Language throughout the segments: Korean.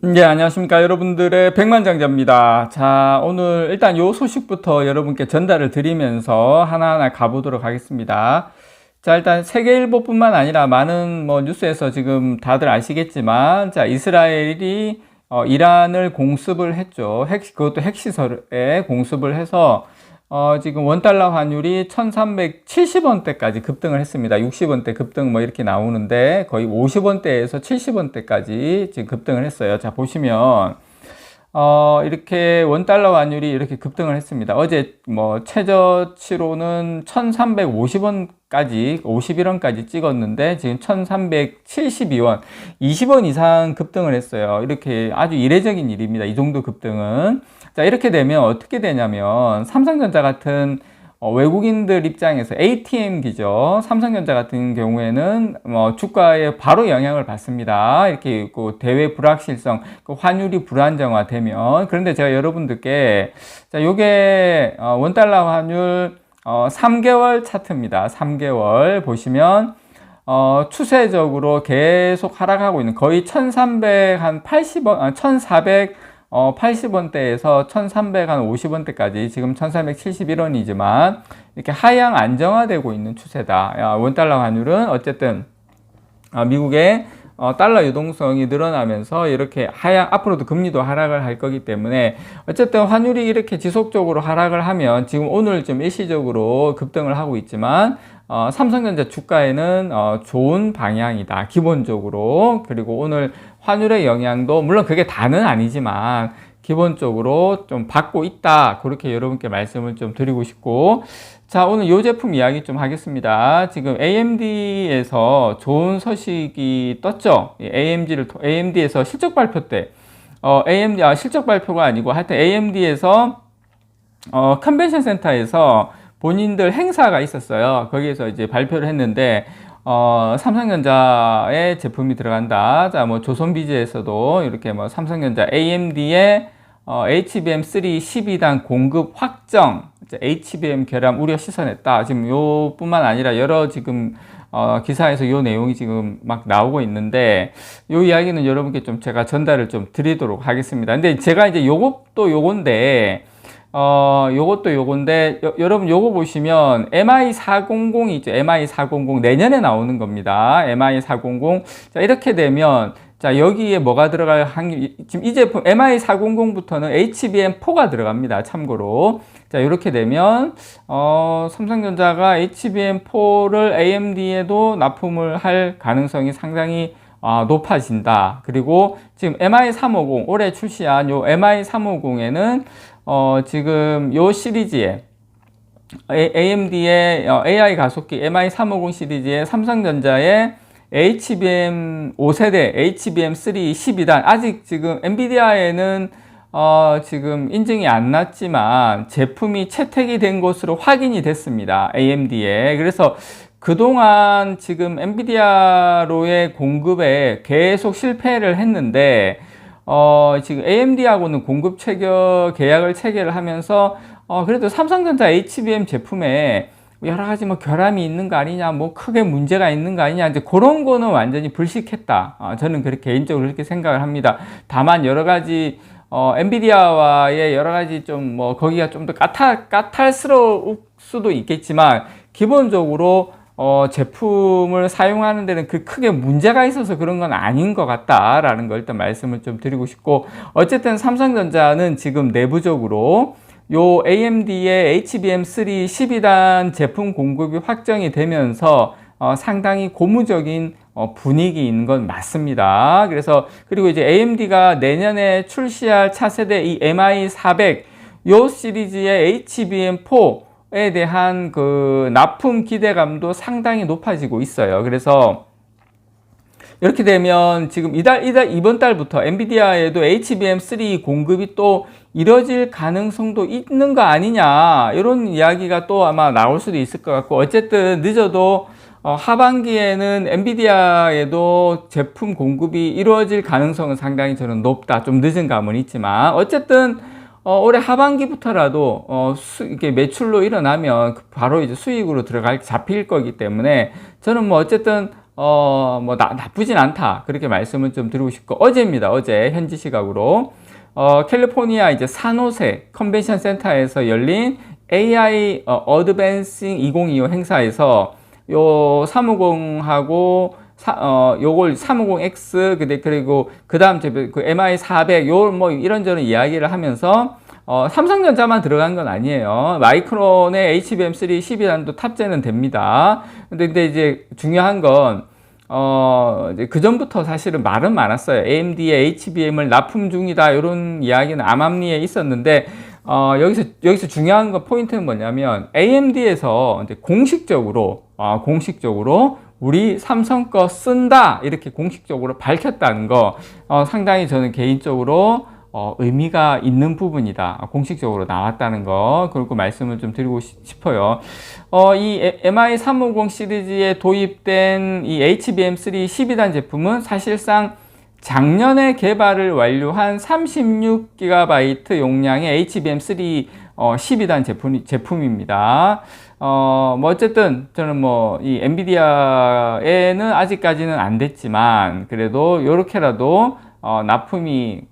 네, 안녕하십니까. 여러분들의 백만장자입니다. 자, 오늘 일단 요 소식부터 여러분께 전달을 드리면서 하나하나 가보도록 하겠습니다. 자, 일단 세계일보뿐만 아니라 많은 뭐 뉴스에서 지금 다들 아시겠지만, 자, 이스라엘이 어, 이란을 공습을 했죠. 핵, 그것도 핵시설에 공습을 해서 어, 지금 원달러 환율이 1370원대까지 급등을 했습니다. 60원대 급등 뭐 이렇게 나오는데 거의 50원대에서 70원대까지 지금 급등을 했어요. 자, 보시면, 어, 이렇게 원달러 환율이 이렇게 급등을 했습니다. 어제 뭐 최저치로는 1350원까지, 51원까지 찍었는데 지금 1372원, 20원 이상 급등을 했어요. 이렇게 아주 이례적인 일입니다. 이 정도 급등은. 자, 이렇게 되면 어떻게 되냐면 삼성전자 같은 어, 외국인들 입장에서 ATM기죠. 삼성전자 같은 경우에는 뭐 주가에 바로 영향을 받습니다. 이렇게 있고 대외 불확실성, 그 환율이 불안정화되면 그런데 제가 여러분들께 자, 요게 어, 원달러 환율 어, 3개월 차트입니다. 3개월 보시면 어, 추세적으로 계속 하락하고 있는 거의 1300한 80원, 아, 1400 어, 80원대에서 1350원대까지 지금 1371원이지만 이렇게 하향 안정화되고 있는 추세다. 원달러 환율은 어쨌든 어, 미국의 어, 달러 유동성이 늘어나면서 이렇게 하향 앞으로도 금리도 하락을 할 거기 때문에 어쨌든 환율이 이렇게 지속적으로 하락을 하면 지금 오늘 좀 일시적으로 급등을 하고 있지만 어, 삼성전자 주가에는 어, 좋은 방향이다 기본적으로 그리고 오늘 환율의 영향도 물론 그게 다는 아니지만 기본적으로 좀 받고 있다. 그렇게 여러분께 말씀을 좀 드리고 싶고. 자 오늘 이 제품 이야기 좀 하겠습니다. 지금 AMD에서 좋은 소식이 떴죠? AMD를 AMD에서 실적 발표 때. 어, AMD 아, 실적 발표가 아니고 하여튼 AMD에서 어, 컨벤션 센터에서 본인들 행사가 있었어요. 거기에서 이제 발표를 했는데 어, 삼성전자의 제품이 들어간다. 자, 뭐 조선비즈에서도 이렇게 뭐 삼성전자 AMD의 어, HBM3 12단 공급 확정, HBM 결함 우려 시선했다. 지금 요 뿐만 아니라 여러 지금 어, 기사에서 요 내용이 지금 막 나오고 있는데 요 이야기는 여러분께 좀 제가 전달을 좀 드리도록 하겠습니다. 근데 제가 이제 요것도 요건데 어, 요것도 요건데, 여, 여러분 요거 보시면 MI400이 있죠. MI400 내년에 나오는 겁니다. MI400. 자, 이렇게 되면 자, 여기에 뭐가 들어갈 확률, 지금 이 제품 MI400부터는 HBM4가 들어갑니다. 참고로. 자, 이렇게 되면, 어, 삼성전자가 HBM4를 AMD에도 납품을 할 가능성이 상당히 어, 높아진다. 그리고 지금 MI350, 올해 출시한 요 MI350에는 어, 지금 요 시리즈에 AMD의 AI 어, 가속기 MI350 시리즈의 삼성전자의 HBM 5세대 HBM3 12단 아직 지금 엔비디아에는 어, 지금 인증이 안 났지만 제품이 채택이 된 것으로 확인이 됐습니다. AMD에. 그래서 그동안 지금 엔비디아로의 공급에 계속 실패를 했는데 어, 지금 AMD하고는 공급 체결 계약을 체결을 하면서 어, 그래도 삼성전자 HBM 제품에 여러 가지 뭐 결함이 있는 거 아니냐, 뭐 크게 문제가 있는 거 아니냐, 이제 그런 거는 완전히 불식했다. 어, 저는 그렇게 개인적으로 그렇게 생각을 합니다. 다만 여러 가지 어, 엔비디아와의 여러 가지 좀 뭐 거기가 좀 더 까탈 까탈스러울 수도 있겠지만 기본적으로 어, 제품을 사용하는 데는 그 크게 문제가 있어서 그런 건 아닌 것 같다라는 걸 일단 말씀을 좀 드리고 싶고 어쨌든 삼성전자는 지금 내부적으로 요 AMD의 HBM3 12단 제품 공급이 확정이 되면서 어, 상당히 고무적인 어, 분위기인 건 맞습니다. 그래서 그리고 이제 AMD가 내년에 출시할 차세대 이 MI400 요 시리즈의 HBM4 에 대한 그 납품 기대감도 상당히 높아지고 있어요. 그래서 이렇게 되면 지금 이달, 이달, 이번 달부터 엔비디아에도 HBM3 공급이 또 이뤄질 가능성도 있는 거 아니냐. 이런 이야기가 또 아마 나올 수도 있을 것 같고, 어쨌든 늦어도 어, 하반기에는 엔비디아에도 제품 공급이 이루어질 가능성은 상당히 저는 높다. 좀 늦은 감은 있지만, 어쨌든 어, 올해 하반기부터라도 어, 수, 이게 매출로 일어나면 그 바로 이제 수익으로 들어갈 잡힐 거기 때문에 저는 뭐 어쨌든 어, 뭐, 나, 나쁘진 않다. 그렇게 말씀을 좀 드리고 싶고, 어제입니다. 어제, 현지 시각으로. 어, 캘리포니아 이제 산호세 컨벤션 센터에서 열린 AI 어, 어드밴싱 2025 행사에서 요 350하고 사, 어, 요걸 350X, 근데 그리고 그 다음 그 MI 400, 요 뭐 이런저런 이야기를 하면서 어, 삼성전자만 들어간 건 아니에요. 마이크론의 HBM3 12단도 탑재는 됩니다. 근데, 근데 이제 중요한 건, 어, 이제 그전부터 사실은 말은 많았어요. AMD의 HBM을 납품 중이다. 이런 이야기는 암암리에 있었는데, 어, 여기서, 여기서 중요한 거 포인트는 뭐냐면, AMD에서 이제 공식적으로, 어, 공식적으로 우리 삼성 거 쓴다. 이렇게 공식적으로 밝혔다는 거, 어, 상당히 저는 개인적으로 어, 의미가 있는 부분이다. 공식적으로 나왔다는 거. 그리고 말씀을 좀 드리고 싶어요. 어, 이 MI350 시리즈에 도입된 이 HBM3 12단 제품은 사실상 작년에 개발을 완료한 36GB 용량의 HBM3 어, 12단 제품, 제품입니다. 어, 뭐, 어쨌든, 저는 뭐, 이 엔비디아에는 아직까지는 안 됐지만, 그래도 요렇게라도, 어, 납품이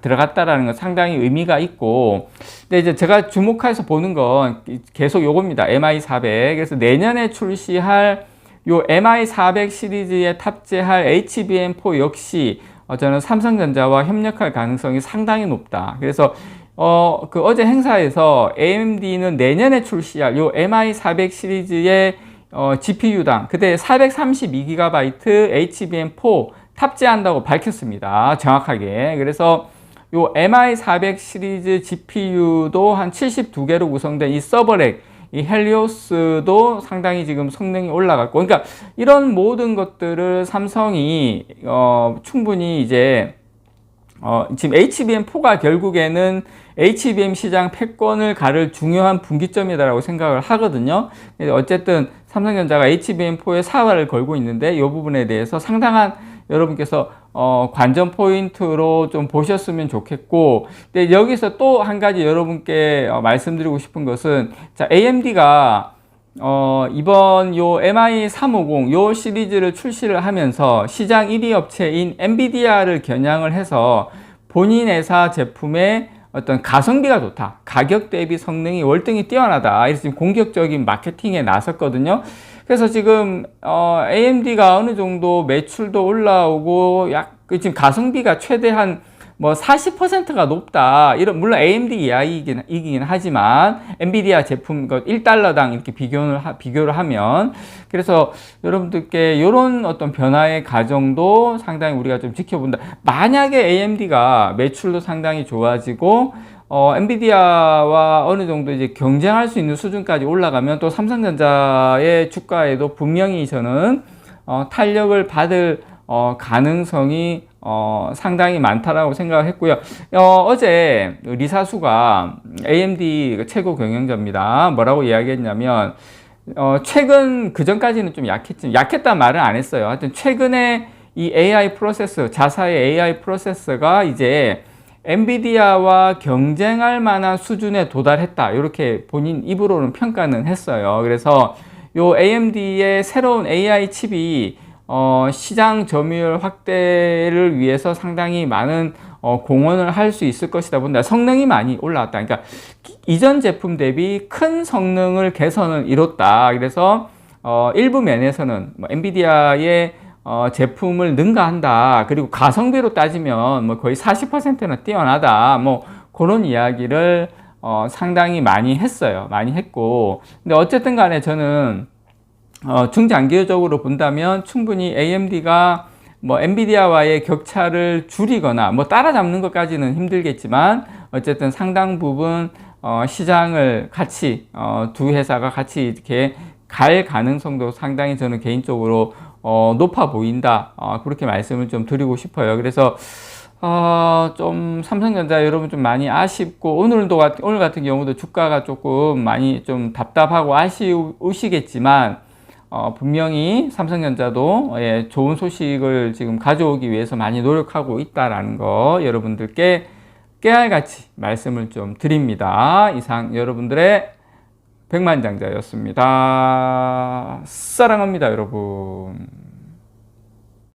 들어갔다라는 건 상당히 의미가 있고, 근데 이제 제가 주목해서 보는 건 계속 요겁니다. MI400. 그래서 내년에 출시할 요 MI400 시리즈에 탑재할 HBM4 역시 어, 저는 삼성전자와 협력할 가능성이 상당히 높다. 그래서 어, 그 어제 행사에서 AMD는 내년에 출시할 요 MI400 시리즈의 어, GPU당 그때 432GB HBM4 탑재한다고 밝혔습니다. 정확하게. 그래서 요 MI400 시리즈 GPU도 한 72개로 구성된 이 서버렉, 이 헬리오스도 상당히 지금 성능이 올라갔고, 그러니까 이런 모든 것들을 삼성이 어, 충분히 이제 어, 지금 HBM4가 결국에는 HBM 시장 패권을 가를 중요한 분기점이다라고 생각을 하거든요. 어쨌든 삼성전자가 HBM4에 사활을 걸고 있는데 이 부분에 대해서 상당한 여러분께서 어, 관전 포인트로 좀 보셨으면 좋겠고, 근데 여기서 또 한 가지 여러분께 어, 말씀드리고 싶은 것은, 자, AMD가 어, 이번 요 MI350 요 시리즈를 출시를 하면서 시장 1위 업체인 엔비디아를 겨냥을 해서 본인 회사 제품의 어떤 가성비가 좋다. 가격 대비 성능이 월등히 뛰어나다. 이래서 지금 공격적인 마케팅에 나섰거든요. 그래서 지금 어, AMD가 어느 정도 매출도 올라오고 약그 지금 가성비가 최대한 뭐 40%가 높다. 이런 물론 AMD 이야기이긴 이긴 하지만 엔비디아 제품 그 1달러당 이렇게 비교를 하, 비교를 하면 그래서 여러분들께 이런 어떤 변화의 과정도 상당히 우리가 좀 지켜본다. 만약에 AMD가 매출도 상당히 좋아지고 어, 엔비디아와 어느 정도 이제 경쟁할 수 있는 수준까지 올라가면 또 삼성전자의 주가에도 분명히 저는 어, 탄력을 받을 어, 가능성이 어, 상당히 많다라고 생각을 했고요. 어, 제 리사수가 AMD 최고 경영자입니다. 뭐라고 이야기했냐면 어, 최근 그 전까지는 좀 약했지 약했단 말은 안 했어요. 하여튼 최근에 이 AI 프로세서 자사의 AI 프로세서가 이제 엔비디아와 경쟁할 만한 수준에 도달했다. 이렇게 본인 입으로는 평가는 했어요. 그래서 요 AMD의 새로운 AI 칩이 어, 시장 점유율 확대를 위해서 상당히 많은 어, 공헌을 할 수 있을 것이다 본다. 성능이 많이 올라왔다. 그러니까 이전 제품 대비 큰 성능을 개선을 이뤘다. 그래서 어, 일부 면에서는 뭐 엔비디아의 어, 제품을 능가한다. 그리고 가성비로 따지면 뭐 거의 40%나 뛰어나다. 뭐 그런 이야기를 어, 상당히 많이 했어요. 많이 했고. 근데 어쨌든 간에 저는 어, 중장기적으로 본다면 충분히 AMD가 뭐 엔비디아와의 격차를 줄이거나 뭐 따라잡는 것까지는 힘들겠지만 어쨌든 상당 부분 어, 시장을 같이 어, 두 회사가 같이 이렇게 갈 가능성도 상당히 저는 개인적으로 어, 높아 보인다. 어, 그렇게 말씀을 좀 드리고 싶어요. 그래서 어, 좀 삼성전자 여러분 좀 많이 아쉽고 오늘도 오늘 같은 경우도 주가가 조금 많이 좀 답답하고 아쉬우시겠지만 어, 분명히 삼성전자도 예, 좋은 소식을 지금 가져오기 위해서 많이 노력하고 있다라는 거 여러분들께 깨알같이 말씀을 좀 드립니다. 이상 여러분들의 백만장자였습니다. 사랑합니다, 여러분.